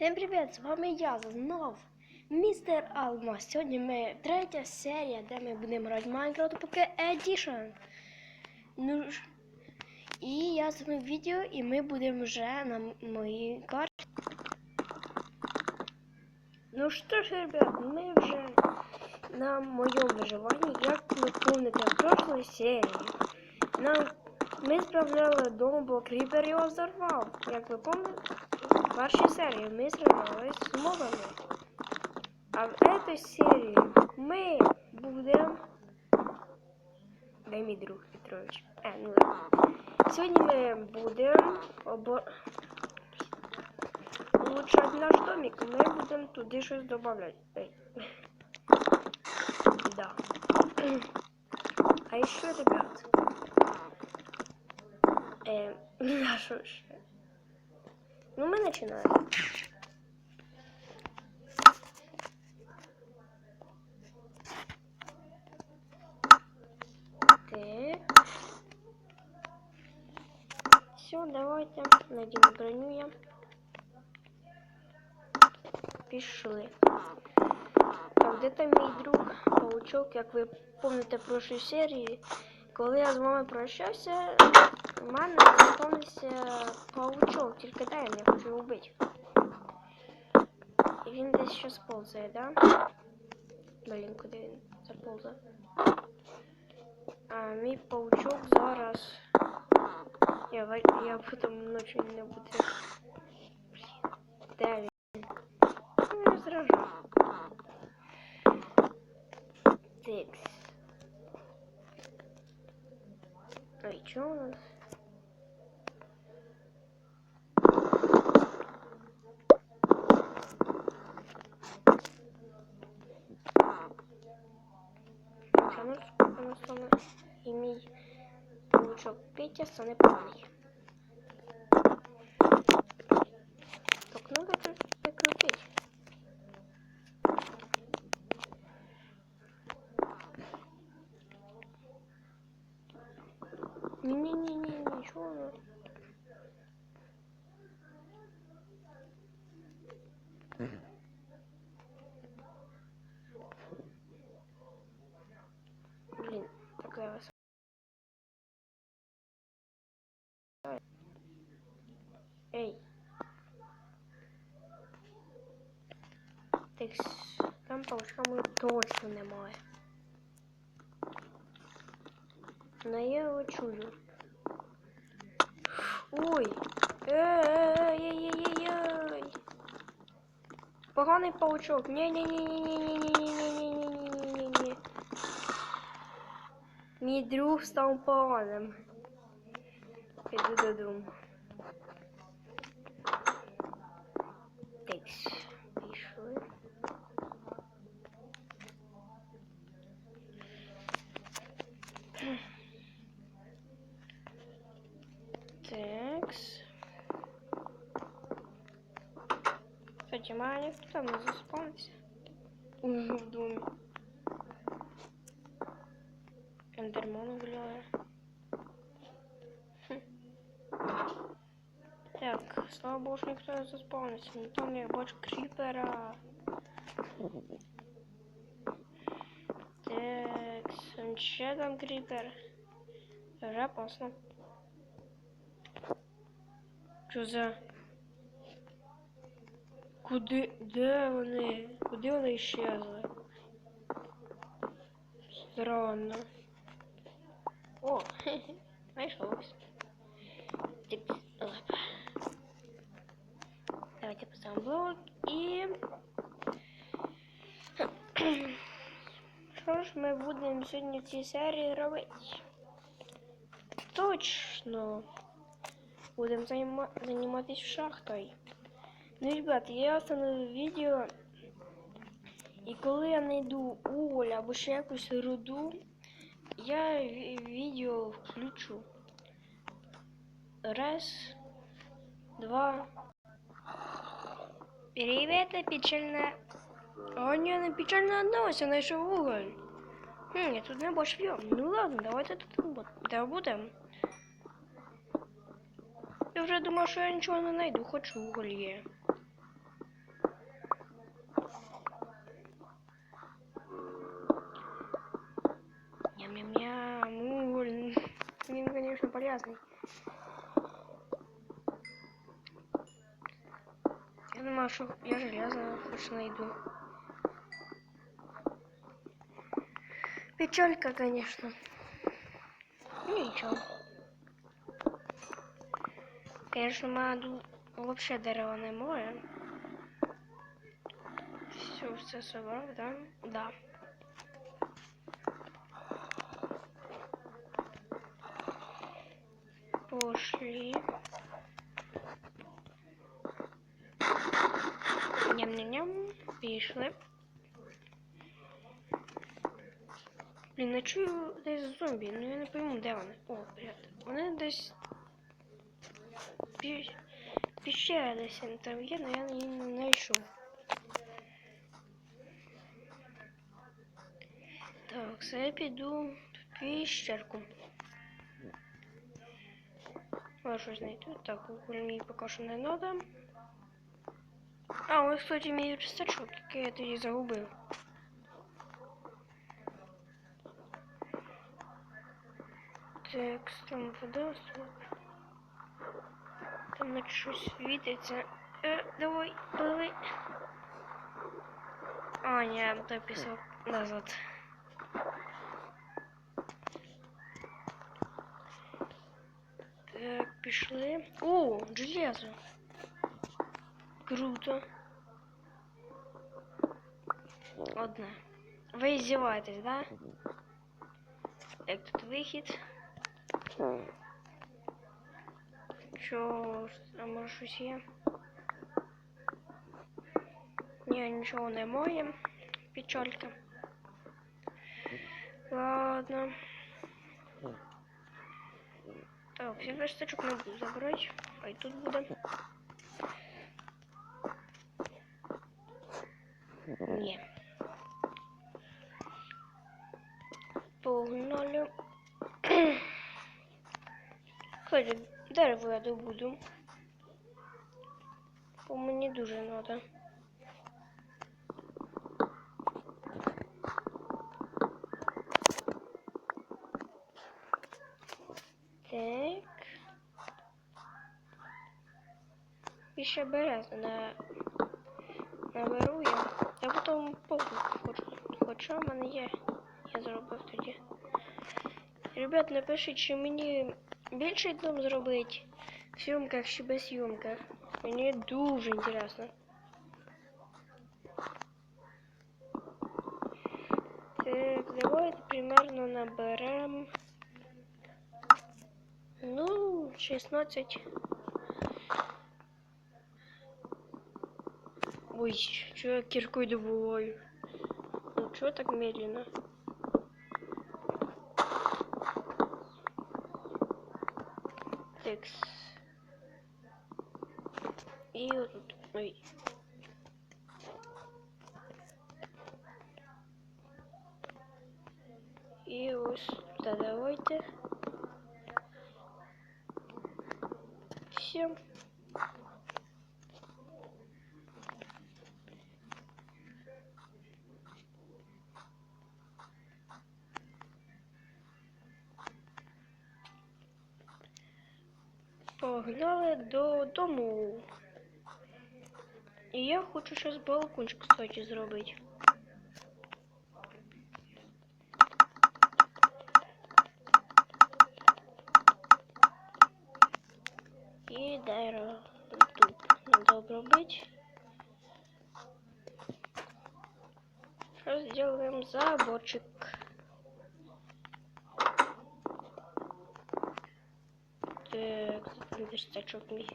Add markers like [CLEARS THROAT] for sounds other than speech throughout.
Всім привіт! З вами я знов, містер Алма. Сьогодні ми третя серія, де ми будемо грати в Minecraft поки Edition. Ну ж. І я зніму відео, і ми будемо вже на м- моїй карті. Ну що ж, ребят, ми вже на моєму виживанні, як ви помните в прошлій серії. Нам ми справляли дому, бо кріпер його взорвав. Як ви пам'ятаєте, в першій серії ми сражались з мобами. А в этой серії ми будемо... Дай мій друг Петрович. Е, ну ладно. Сьогодні ми будемо обо... улучшати наш домик. Ми будемо туди щось додавати. Да. А еще, ребят, э, [LAUGHS] а що ще? Ну, ми починаємо. Все, давайте надіну броню я. Пішли. Так, де там мій друг паучок, як ви пам'ятаєте в прошлій серії, коли я з вами прощався, у мене заспавнився паучок, тільки дай я не хочу його вбити. І він десь ще сползає, да? Блін, куди він заползав? А мій паучок зараз. Я, я потом ночью не буду. Да, я раздражаю. Текс. А и чё у нас? що Пітя непоганий. Так ну тут прикрутить. Не-не-не-не, нічого. Mm-hmm. Точно немає. Но я його чую. Ой! Ей-ей-ей-ей-ей! Поганий паучок. Ні-ні-ні-ні-ні-ні-ні-ні-ні-ні-ні-ні. Мій друг став поганим. Піду додому. Короче, Маня там заспалась. Уже ну, в доме. Эндермон угрела. Хм. Так, слава богу, никто не заспавнился. Не ну, там мне больше крипера. Так, ще там крипер. Уже опасно. Что за... Куди? Де вони? Куди вони щезли? Странно. О, [LAUGHS] хе-хе, знайшовся. Так, лапа. Давайте поставимо блок і... [CLEARS THROAT] Що ж ми будемо сьогодні в цій серії робити? Точно! Будемо займа... займатися шахтою. Ну, ребят, я остановлю відео. І коли я знайду уголь або ще якусь руду, я відео включу. Раз, два. Привет, печальная. О, не, она печально отдалась, она еще в уголь. Хм, я тут не больше пью. Ну ладно, давайте тут добудем. Я уже думал, что я ничего не найду, хочу уголь е. Полезный. Я думаю, что я железо хоть найду. Печалька, конечно. Ну ничего. Конечно, маду вообще дерева немає. Все, все собрав, да? Да. Ням-ням-ням. Пішли. Блін, не чую десь зомбі, ну я не пойму, де вони. О, блядь. Вони десь. Пі... Піщера десь там є, але я її не знайшов. Так, це я піду в піщерку. Може щось знайду. Так, уголь мені поки що не треба. А, ось, кстати, мій рюкзачок, який я тоді загубив. Так, там вода. стоп. Там наче щось світиться. Е, давай, пливи. А, ні, той пісок назад. Так, пішли. О, железо. Круто. Одне. Ви издеваетесь, да? Так, тут вихід. Чо, а може щось є? Ні, нічого немає. Печалька. Ладно. Так, всіх верстачок не буду забирати. Хай тут буде. Ні. Погнали. [CLEARS THROAT] Кстати, дерево я добуду. Бо мені дуже надо. І ще березу на наберу я. Та потім похуй хочу. Хоча в мене є. Я зробив тоді. Ребят, напишіть, чи мені більший дом зробити в зйомках чи без зйомках. Мені дуже інтересно. Так, давайте примерно наберем. Ну, 16. Ой, что я киркой добываю? Ну, чё так медленно? Текс. И вот тут. Ой. Погнали додому. І я хочу щось балкончик, кстати, зробити. І дерево тут надо обробити. Сейчас сделаем заборчик. Так, верстачок мій.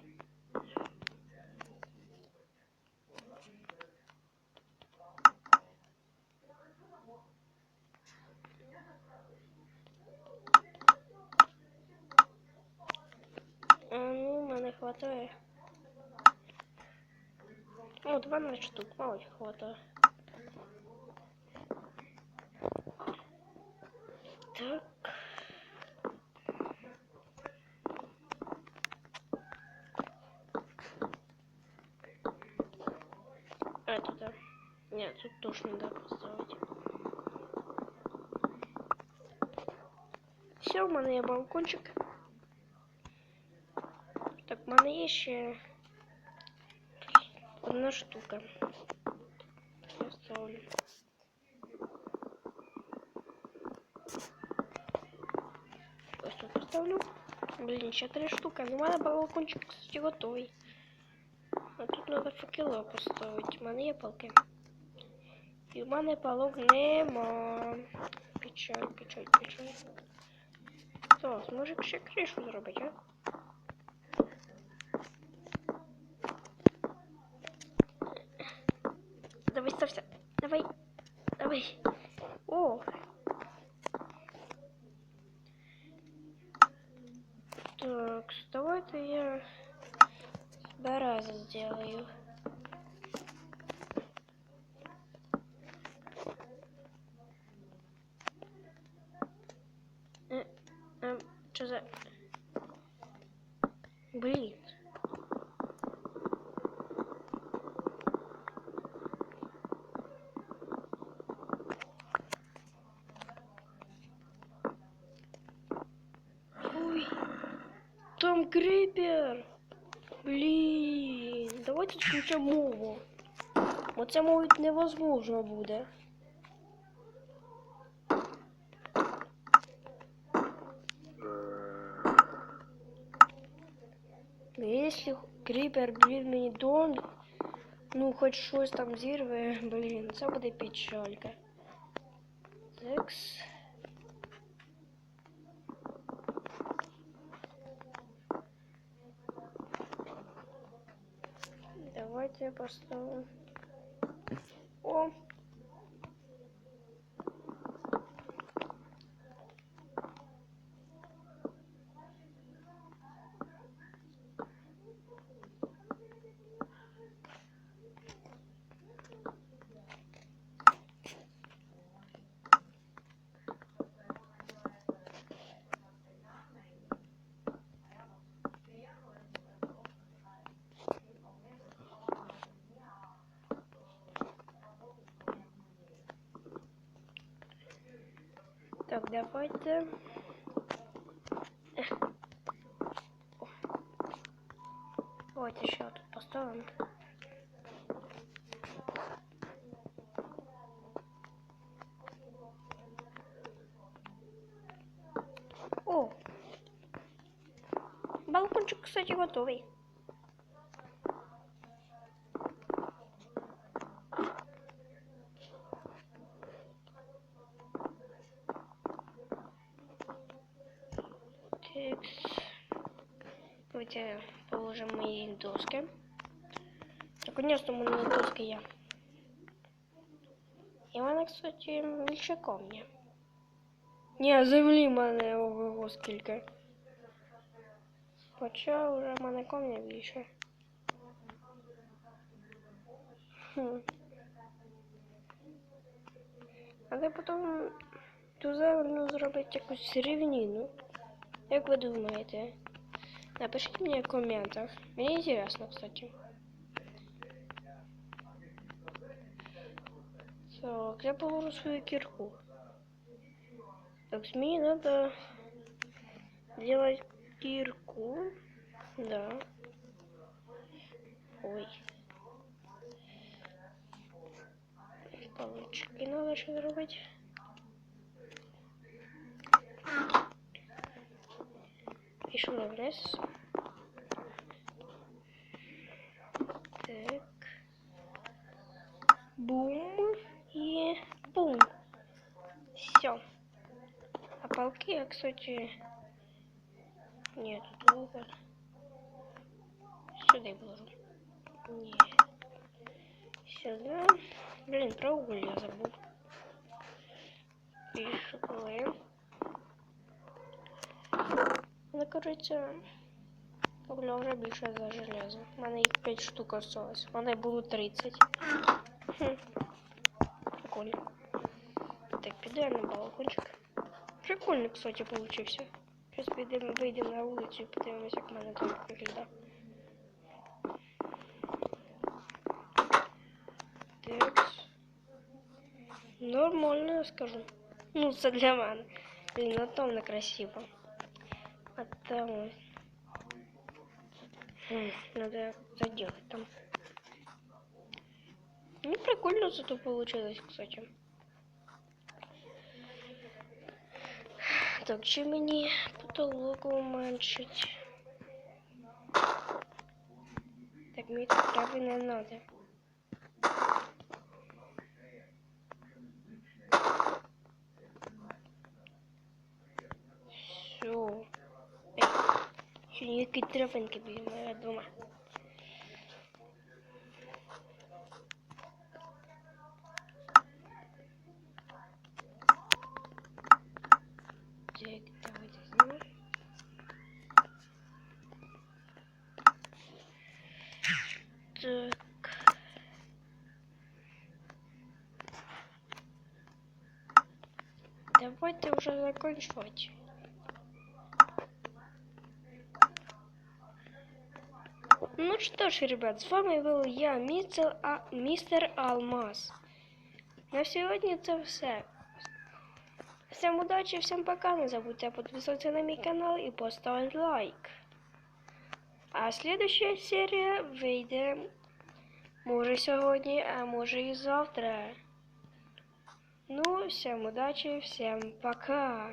А ну, мене хватає. О, Ну, 12 штук, мало хватает. Так. Это да. Нет, тут тоже надо поставить. Все, у мене є балкончик. Так, в мене є ще одна штука. Я ставлю. Ось тут поставлю. Блін, ще три штуки. Ну, у мене балкончик, кстати, готовий. А тут треба факела поставити. У мене є палки. І в мене палок нема. Печаль, печаль, печаль. Так, може ще кришу зробити, а? Давай, ставься. Давай. Давай. О. Так, давай-то я два раза сделаю. Там крипер. Блін, давайте включимо мову. Оце мовить невозможно буде. Якщо крипер, блін, мені дон, ну хоч щось там зірве, блін, це буде печалька. Такс. Давайте я поставлю. О! Так, давайте. Давайте еще тут поставим. О! Балкончик, кстати, готовый. Давайте положим мои доски. Наконец-то меня доски є. І вона, кстати, більше камня. Ні, землі в мене ого скільки. Хоча вже в мене камня більше. Хм. Але потім ту землю зробити якусь рівніну. Як ви думаєте? Напишіть мені в комментах. Мені интересно, кстати. Так, я положу свою кирку. Так, мне надо делать кирку. Да. Ой. Палочки надо еще зробити. Пишу вниз. Так. Бум. И бум. Все. А палки я, кстати... Нет, тут угол. Сюда положу. Нет. Сюда. Блин, про уголь я забыл. Пишу L. Ну, короче, Вугля вже більше за железо. У мене їх 5 штук осталось. У мене було 30. Хм. Прикольно. Так, піду я на балкончик. Прикольно, кстати, получився. Зараз підемо, вийдемо на вулицю і подивимося, як в мене там виглядає. Так. Нормально, я скажу. Ну, це для мене. Блін, на том не красиво. М, Надо заделать там. Ну, прикольно зато получилось, кстати. Так, чи мені потолок уменьшить? Так, мені тут трави не надо. Все Ще ніякі травинки біля дома. Так, давайте знімемо. Так. Давайте уже заканчивать. Ну что ж, ребят, с вами был я, мистер, а... мистер Алмаз. На сьогодні це все. Всем удачи, всем пока. Не забудьте подписаться на мой канал и поставить лайк. А следующая серия вийде може сьогодні, а може і завтра. Ну, всем удачи, всем пока.